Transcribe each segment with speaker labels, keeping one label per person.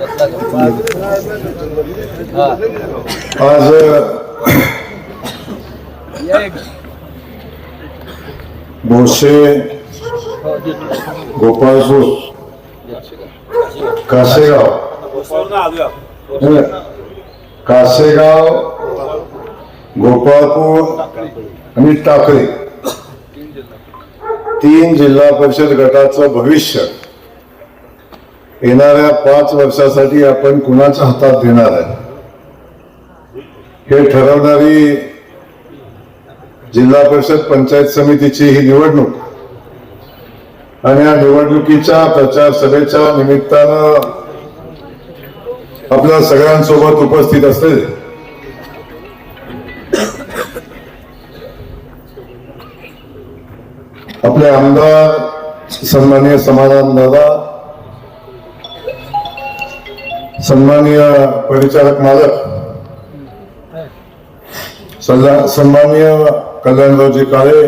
Speaker 1: आज भोसे गोपाळसूस कासेगाव. कासेगाव गोपाळपूर आणि टाकळी. तीन जिल्हा परिषद गटाचं भविष्य. येणाऱ्या पाच वर्षासाठी आपण कुणाच्या हातात देणार आहे? हे ठरवणारी जिल्हा परिषद पंचायत समितीची ही निवडणूक आणि या निवडणुकीच्या प्रचार सभेच्या निमित्तानं आपल्या सगळ्यांसोबत उपस्थित असते आपले आमदार सन्माननीय समाधान दादा सन्माननीय परिचालक मालक सन्माननीय कल्याणरावजी काळे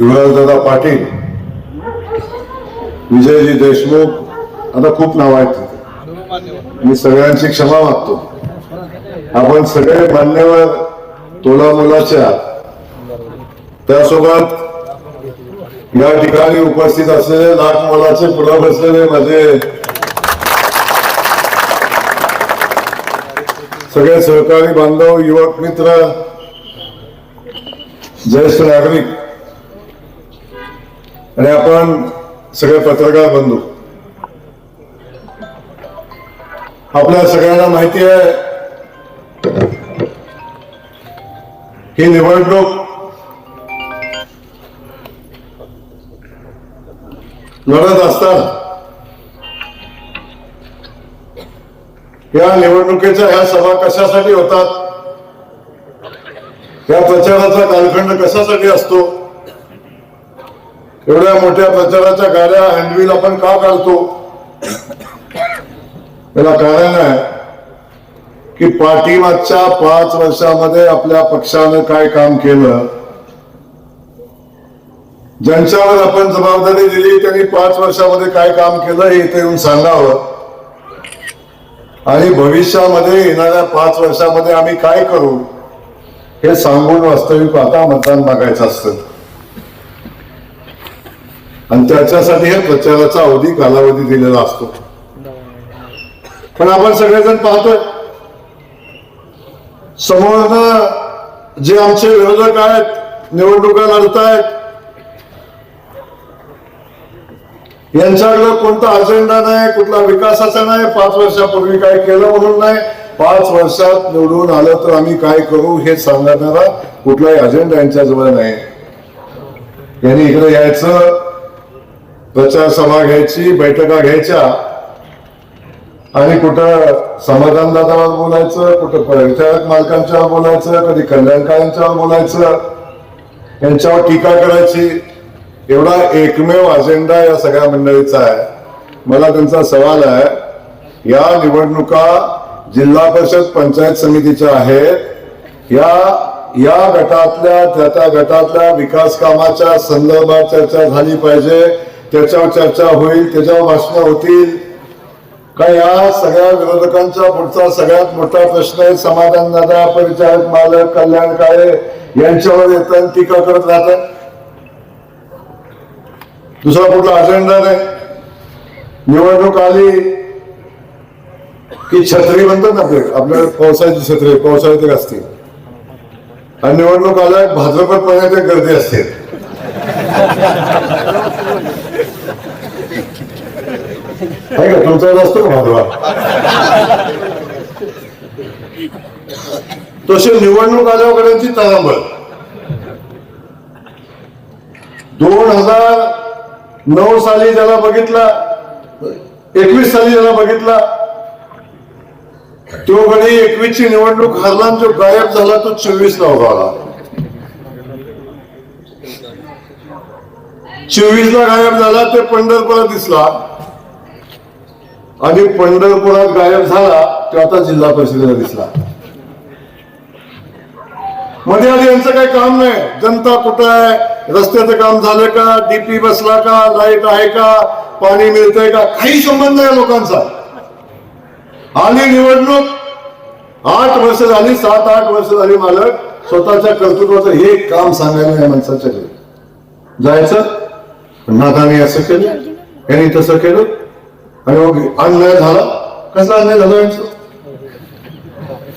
Speaker 1: युवराजदादा पाटील विजयजी देशमुख आता खूप नाव आहेत मी सगळ्यांची क्षमा मागतो. आपण सगळे मान्यवर तोला मुलाच्या त्यासोबत या ठिकाणी उपस्थित असलेले लाख मोलाचे पुढे बसलेले माझे सगळे सहकारी बांधव युवक मित्र ज्येष्ठ नागरिक आणि आपण सगळे पत्रकार बंधू. आपल्या सगळ्यांना माहिती आहे ही निवडणूक लढत असताना या निवडणुकीच्या ह्या सभा कशासाठी होतात? या प्रचाराचा कालखंड कशासाठी असतो? एवढ्या मोठ्या प्रचाराच्या गाड्या हँडवील आपण का काढतो त्याला कारण आहे की पाठीमागच्या पाच वर्षामध्ये आपल्या पक्षानं काय काम केलं? ज्यांच्यावर आपण जबाबदारी दिली त्यांनी पाच वर्षामध्ये काय काम केलं हे इथे येऊन सांगावं. आणि भविष्यामध्ये येणाऱ्या पाच वर्षामध्ये आम्ही काय करू हे सांगून वास्तविक आता मतदान मागायचं असतं. आणि त्याच्यासाठी हे प्रचाराचा अवधी कालावधी दिलेला असतो. पण आपण सगळेजण पाहतोय. समोर जे आमचे विरोधक आहेत निवडणुका लढतायत यांच्याकडे कोणता अजेंडा नाही कुठला विकासाचा नाही पाच वर्षापूर्वी काय केलं म्हणून नाही. पाच वर्षात निवडून आलं तर आम्ही काय करू हे सांगणारा कुठलाही अजेंडा यांच्याजवळ नाही. यांनी इकडे यायचं प्रचार सभा घ्यायची बैठका घ्यायच्या. आणि कुठं समाधान दादावर बोलायचं कुठं परिचारक मालकांच्यावर बोलायचं कधी कल्याणकारांच्यावर बोलायचं यांच्यावर टीका करायची. एवढा एकमेव अजेंडा या सगळ्या मंडळीचा आहे. मला त्यांचा सवाल आहे या निवडणुका जिल्हा परिषद पंचायत समितीच्या आहेत. या या गटातल्या त्या त्या गटातल्या विकास कामाच्या संदर्भात चर्चा झाली पाहिजे त्याच्यावर चर्चा होईल त्याच्यावर भाषणं होतील. का या सगळ्या विरोधकांचा पुढचा सगळ्यात मोठा प्रश्न आहे समाधान दादा परिचारक मालक कल्याणकाळे यांच्यावर येतात टीका करत राहतात? दुसरा कुठला अजेंडा नाही. निवडणूक आली की छत्री म्हणतात ना आपले आपल्या पावसाळ्याची छत्री पावसाळ्यात एक असते. आणि निवडणूक आल्या भाद्रपद महिन्यात गर्दी असते. आहे का? तुमचा असतो का भाद्रवा तशी निवडणूक आल्यावर करायची तळांबळ दोन हजार नऊ साली ज्याला बघितला एकवीस साली ज्याला बघितला तो कधी एकवीस ची निवडणूक हरला जो गायब झाला तो चोवीस ला उभा आला चोवीस ला गायब झाला ते पंढरपुरात दिसला. आणि पंढरपुरात गायब झाला तो आता जिल्हा परिषदेला दिसला. मध्ये आधी यांचं काही काम नाही. जनता कुठं आहे? रस्त्याचं काम झालं का? डीपी बसला का? लाइट आहे का? पाणी मिळतंय का? काही संबंध नाही लोकांचा. आली निवडणूक आठ वर्ष झाली सात आठ वर्ष झाली मालक स्वतःच्या कर्तृत्वाचं हे काम सांगायला या माणसाच्या घरी. जायचं? नाथाने असं केलं. यांनी तसं केलं. आणि मग अन्याय झाला. कसला अन्याय झाला यांचा?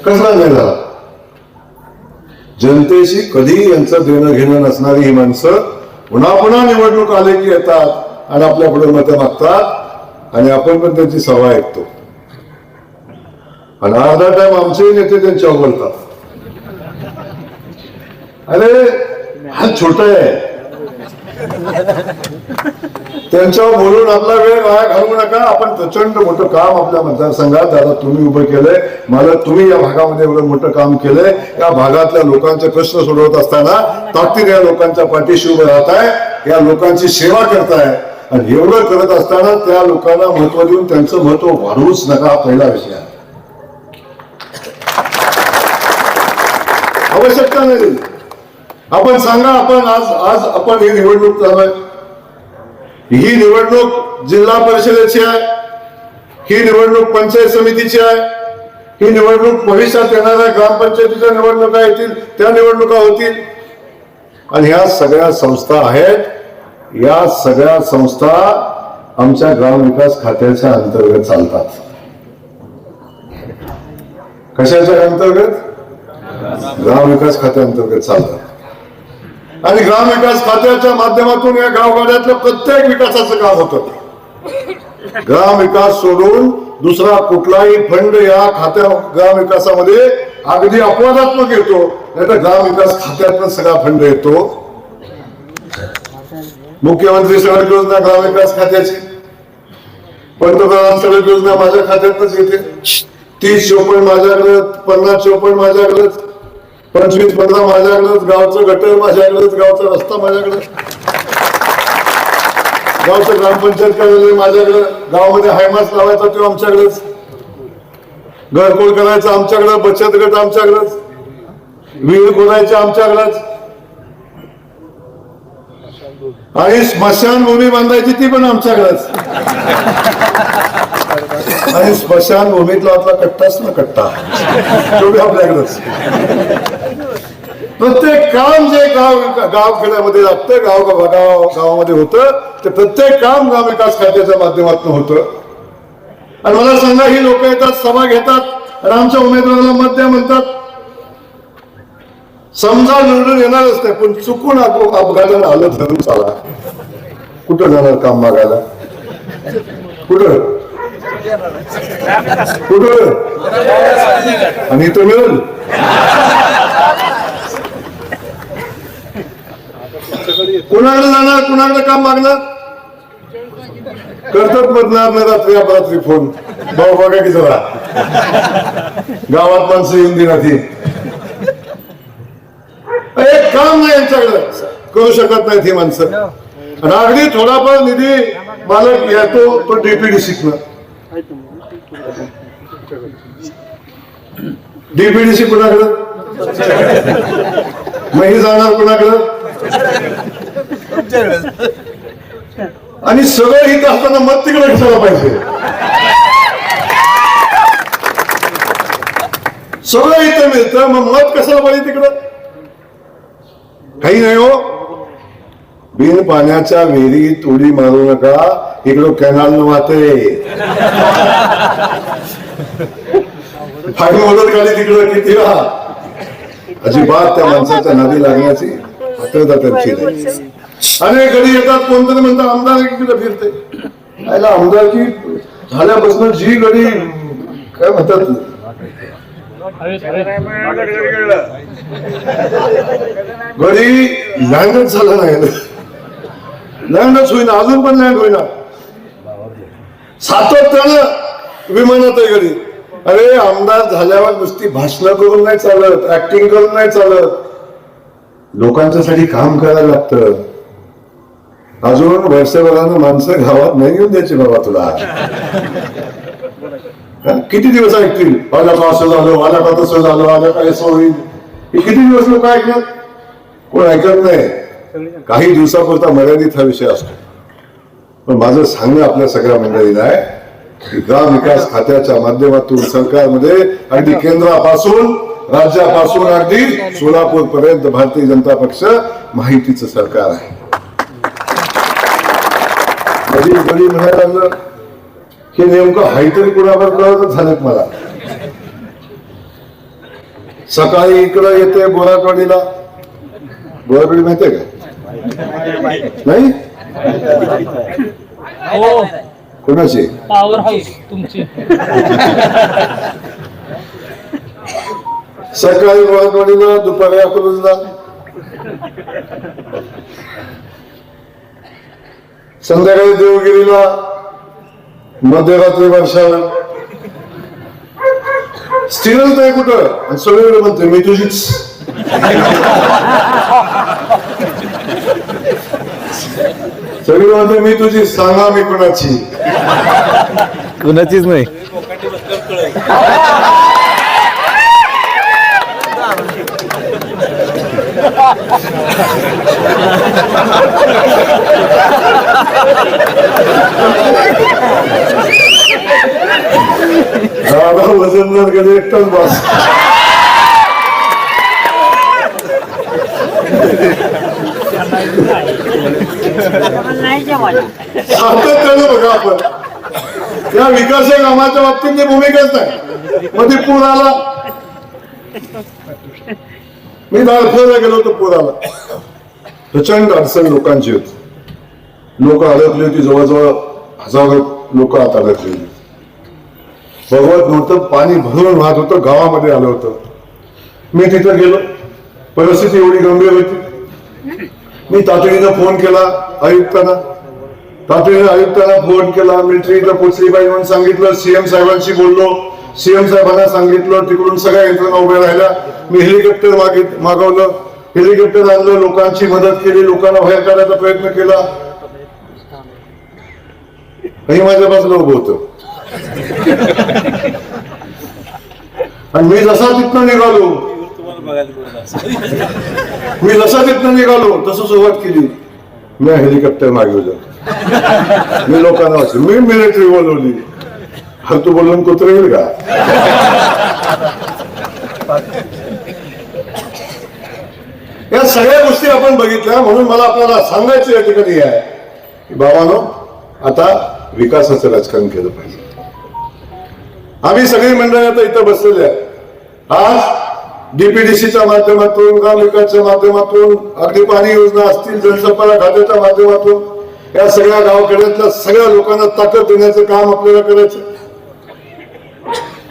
Speaker 1: कसला अन्याय झाला? जनतेशी कधी यांचं देणं घेणं नसणारी ही माणसं पुन्हा पुन्हा निवडणूक आले की येतात आणि आपल्या पुढे मतं मागतात आणि आपण पण त्यांची सभा ऐकतो. आणि अर्धा टाइम आमचेही नेते त्यांच्यावर बोलतात अरे हा छोटा आहे. त्यांच्यावर बोलून आपला वेळ वाया घालवू नका. आपण प्रचंड मोठं काम आपल्या मतदारसंघात दादा तुम्ही उभं केलंय. मला तुम्ही या भागामध्ये एवढं मोठं काम केलंय. या भागातल्या लोकांचे प्रश्न सोडवत असताना ताकदीने या लोकांच्या पाठीशी उभं राहताय या लोकांची सेवा करताय. आणि एवढं करत असताना त्या लोकांना महत्त्व देऊन त्यांचं महत्त्व वाढवूच नका हा पहिला विषय आहे. आवश्यकता नाही. आपण सांगा आपण आज आज आपण ही निवडणूक चालू आहे ही निवडणूक जिल्हा परिषदेची आहे ही निवडणूक पंचायत समितीची आहे ही निवडणूक भविष्यात येणाऱ्या ग्रामपंचायतीच्या निवडणुका येतील त्या निवडणुका होतील. आणि ह्या सगळ्या संस्था आहेत. या सगळ्या संस्था आमच्या ग्रामविकास खात्याच्या अंतर्गत चालतात. कशाच्या अंतर्गत? ग्रामविकास खात्याअंतर्गत चालतात. आणि ग्रामविकास खात्याच्या माध्यमातून या गावगाड्यातलं प्रत्येक विकासाचं काम होतं. ग्रामविकास सोडून दुसरा कुठलाही फंड या खात्या ग्रामविकासामध्ये अगदी अपवादात्मक येतो. नाही तर ग्रामविकास खात्यातनं सगळा फंड येतो. मुख्यमंत्री सगळ्या योजना ग्रामविकास खात्याची. पंतप्रधान सगळ्या योजना माझ्या खात्यातच येते. तीस चोपण माझ्याकडे पन्नास चोपण माझ्याकडे पंचवीस माझ्याकडंच माझ्याकडेच गावचं गटर माझ्याकडेच गावचा रस्ता माझ्याकडे. गावचं ग्रामपंचायत कार्यालय माझ्याकडे गावामध्ये हायमास लावायचा तो आमच्याकडेच. घरकोळ करायचं आमच्याकडे बचत गट आमच्याकडेच. विहीर खोदायचे आमच्याकडेच. आणि स्मशानभूमी बांधायची ती पण आमच्याकडेच. आणि स्मशानभूमीतला आपला कट्टाच ना कट्टा. तो आपल्याकडेच प्रत्येक काम जे गाव गाव खेड्यामध्ये लागतं गाव गाव गावामध्ये होतं ते प्रत्येक काम ग्राम विकास खात्याच्या माध्यमातून होतं. आणि मला सांगा ही लोक येतात सभा घेतात आणि आमच्या उमेदवाराला मत द्या म्हणतात. समजा निवडून येणारच नाही पण चुकून अप- आलं धरून चाला. कुठं जाणार काम मागायला? कुठं? कुठं आणि तो मिळून? कुणाकडे जाणार? कुणाकडे काम मागणार? करतात मधणार नाही रात्री अपरात्री फोन. भाऊ बघा की जरा. गावात माणसं येऊन दिना ती. एक काम नाही यांच्याकडे. करू शकत नाहीत ही माणसं. आणि अगदी थोडाफार निधी मालक येतो तो डीपीडी शिकणार. डीपीडीसी कुणाकडं मग ही जाणार कुणाकडं आणि सगळं हित असताना मत तिकडे ठेवलं पाहिजे सगळं इथं मिळतं मग मत कशाला पाहिजे तिकडं काही नाही हो बिन पाण्याच्या विहिरीत उडी मारू नका. इकडं कॅनल वाहते फाईन मदत गाडी तिकडं किती राहा अजिबात त्या माणसाच्या नदी लागण्याची पात्रता त्यांची नाही. अनेक घडी येतात कोणतरी म्हणतात आमदार इकडे फिरते? आयला आमदारकी झाल्यापासून जी गडी काय म्हणतात? गडी लँडच झालं नाही. लँडच होईना अजून पण लँड होईना. सातत्यानं विमानात आहे घरी. अरे आमदार झाल्यावर नुसती भाषणं करून नाही चालत ऍक्टिंग करून नाही चालत. लोकांच्यासाठी काम करायला लागतं. अजून वर्षभरानं माणसं गावात नाही घेऊन द्यायची बाबा तुला. किती दिवस ऐकतील? वाला का असं झालं वाला का तसं झालं वाला काय असं होईल. हे किती दिवस लोक ऐकणार? कोण ऐकत नाही. काही दिवसापुरता मर्यादित हा विषय असतो. पण माझं सांगणं आपल्या सगळ्या मंडळीला आहे की ग्राम विकास खात्याच्या माध्यमातून सरकारमध्ये अगदी केंद्रापासून राज्यापासून अगदी सोलापूर पर्यंत भारतीय जनता पक्ष माहितीचं सरकार आहे. कधी कधी म्हणायला लागलं हे नेमकं हायतरी कुणावर कळत झालेत मला. सकाळी इकडं येते बोराटवाडीला. बोराटवाडी माहितीये का? नाही?
Speaker 2: हो.
Speaker 1: कोणाची?
Speaker 2: पॉवर हाऊस तुमची.
Speaker 1: सकाळी बोराटवाडीला दुपारी अकलूजला. संध्याकाळी देवगिरीला मध्यरात्री वर्षाला. स्थिरच नाही कुठं? सगळीकडे म्हणते मी तुझीच. सगळी म्हणते मी तुझी सांगा मी कोणाची?
Speaker 3: कुणाचीच नाही.
Speaker 1: दादा वजनदार कधी एकटाच बस. सातत्यानं बघा आपण या विकास कामाच्या बाबतीत ते भूमिकाच नाही. मग ते पूर आला मी दाळखेडला गेलो होतो पूर आला प्रचंड अडचण लोकांची होती. लोक अडकली होती जवळजवळ हजारो लोक आत अडकली होती. बघवत नव्हतं पाणी भरून वाहत होतं गावामध्ये आलं होतं. मी तिथं गेलो. परिस्थिती एवढी गंभीर होती. मी तातडीनं फोन केला आयुक्तांना तातडीनं आयुक्तांना फोन केला. मिलिटरी इथं पोचली पाहिजे म्हणून सांगितलं सीएम साहेबांशी बोललो. सीएम साहेबांना सांगितलं तिकडून सगळ्या यंत्रणा उभ्या राहिल्या. मी हेलिकॉप्टर मागित मागवलं. हेलिकॉप्टर आणलं लोकांची मदत केली लोकांना बाहेर काढायचा प्रयत्न केला. हे माझ्या बाजूला उभं होत. आणि मी जसा तिथनं निघालो मी जसा तिथनं निघालो तसं सुरुवात केली. मी हेलिकॉप्टर मागवलं मी लोकांना वाचलो. मी मिलिटरी बोलवली. हा तू बोलून कुत्र येईल का? या सगळ्या गोष्टी आपण बघितल्या म्हणून मला आपल्याला सांगायचं या ठिकाणी आहे. की बाबानो आता विकासाचं राजकारण केलं पाहिजे. आम्ही सगळी मंडळी आता इथं बसलेले आहे आज डीपीडीसीच्या माध्यमातून ग्राम विकासच्या माध्यमातून अगदी पाणी योजना असतील जलसंपदा खात्याच्या माध्यमातून या सगळ्या गावखेड्यातल्या सगळ्या लोकांना ताकद देण्याचं काम आपल्याला करायचं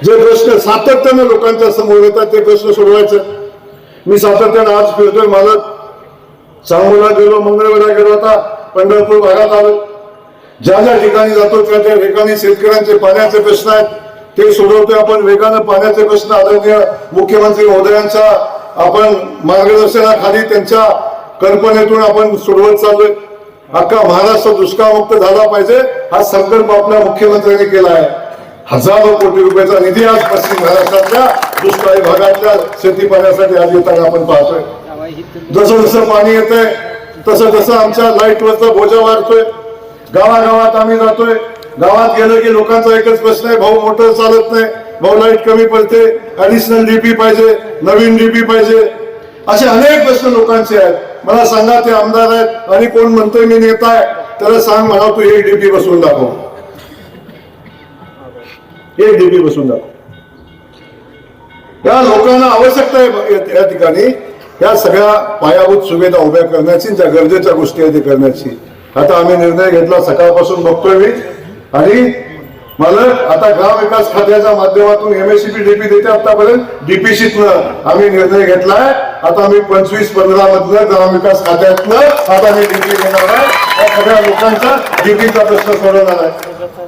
Speaker 1: जे प्रश्न सातत्यानं लोकांच्या समोर येतात ते प्रश्न सोडवायचे. मी सातत्यानं आज फिरतोय मला सांगोला गेलो मंगळवेढा गेलो आता पंढरपूर भागात आलो. ज्या ज्या ठिकाणी जातो त्या त्या ठिकाणी शेतकऱ्यांचे पाण्याचे प्रश्न आहेत. ते सोडवतोय आपण. वेगानं पाण्याचे प्रश्न आदरणीय मुख्यमंत्री महोदयांच्या आपण मार्गदर्शनाखाली त्यांच्या कल्पनेतून आपण सोडवत चाललोय. अख्खा महाराष्ट्र दुष्काळमुक्त झाला पाहिजे हा संकल्प आपल्या मुख्यमंत्र्यांनी केला आहे. हजारो कोटी रुपयाचा निधी आज पश्चिम महाराष्ट्रातल्या दुष्काळी भागातल्या शेती पाण्यासाठी आज येताना आपण पाहतोय. जसं जसं पाणी येतंय तसं तसं आमच्या लाईटवरचा बोजा वाढतोय. गावागावात आम्ही जातोय. गावात गेलं की लोकांचा एकच प्रश्न आहे भाऊ मोटर चालत नाही भाऊ लाइट कमी पडते ॲडिशनल डीपी पाहिजे नवीन डीपी पाहिजे. असे अनेक प्रश्न लोकांचे आहेत. मला सांगा ते आमदार आहेत आणि कोण म्हणतोय मी नेता आहे त्याला सांग म्हणा तू हे डीपी बसवून दाखव. हे डीपी बसवून दाखव. या लोकांना आवश्यकता आहे या- या ठिकाणी. या सगळ्या पायाभूत सुविधा उभ्या करण्याची ज्या गरजेच्या गोष्टी आहेत ते करण्याची. आता आम्ही निर्णय घेतला सकाळपासून बघतोय मी. आणि मला आता गाव विकास खात्याच्या माध्यमातून एमएससीपी डीपी देते आतापर्यंत. डीपीसीतनं आम्ही निर्णय घेतलाय. आता आम्ही पंचवीस पंधरा मधलं ग्राम विकास खात्यातनं आता मी डीपी घेणार आहे. या सगळ्या लोकांचा डीपीचा प्रश्न सोडवणार आहे.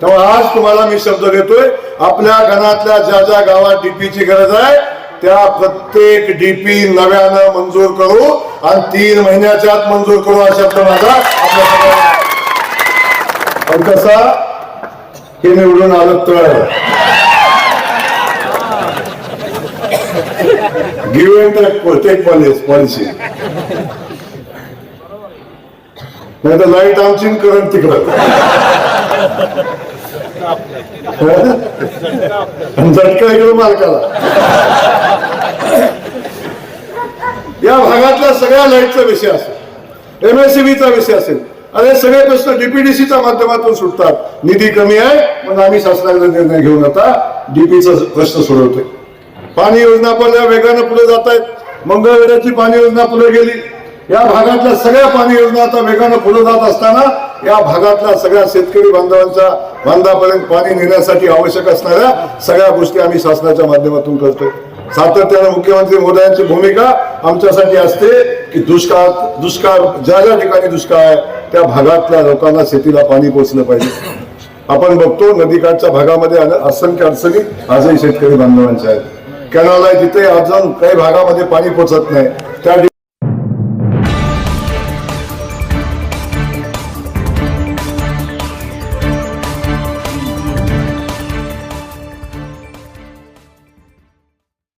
Speaker 1: तेव्हा आज तुम्हाला मी शब्द देतोय आपल्या गणातल्या ज्या ज्या गावात डीपीची गरज आहे त्या प्रत्येक डीपी नव्यानं मंजूर करू आणि तीन महिन्याच्या आत मंजूर करू हा शब्द माझा. आपल्या पण कसा हे निवडून आलं तर गिव्ह अँड टेक पॉलिसी नाही तर लाइट आमची करंट तिकडं. झटका इकडे मालकाला. या भागातल्या सगळ्या लाईटचा विषय असेल. एमएससीबीचा विषय असेल. अरे सगळे प्रश्न डीपीडीसीच्या माध्यमातून सुटतात. निधी कमी आहे पण आम्ही शासनाचा निर्णय घेऊन आता डीपीचा प्रश्न सोडवतोय. पाणी योजना पण या वेगानं पुढे जात आहेत मंगळवेड्याची पाणी योजना पुढे गेली. या भागातल्या सगळ्या पाणी योजना आता वेगानं पुढे जात असताना या भागातल्या सगळ्या शेतकरी बांधवांच्या बांधापर्यंत पाणी नेण्यासाठी आवश्यक असणाऱ्या सगळ्या गोष्टी आम्ही शासनाच्या माध्यमातून करतोय. सातत्यानं मुख्यमंत्री मोदयांची भूमिका आमच्यासाठी असते की दुष्काळ दुष्काळ ज्या ज्या ठिकाणी दुष्काळ आहे त्या भागातल्या लोकांना शेतीला पाणी पोचलं पाहिजे. आपण बघतो नदीकाठच्या भागामध्ये असंख्य अडचणी. आजही शेतकरी बांधवांच्या आहेत. कॅनल आहे तिथे अजून काही भागामध्ये पाणी पोचत नाही. त्या ठिकाणी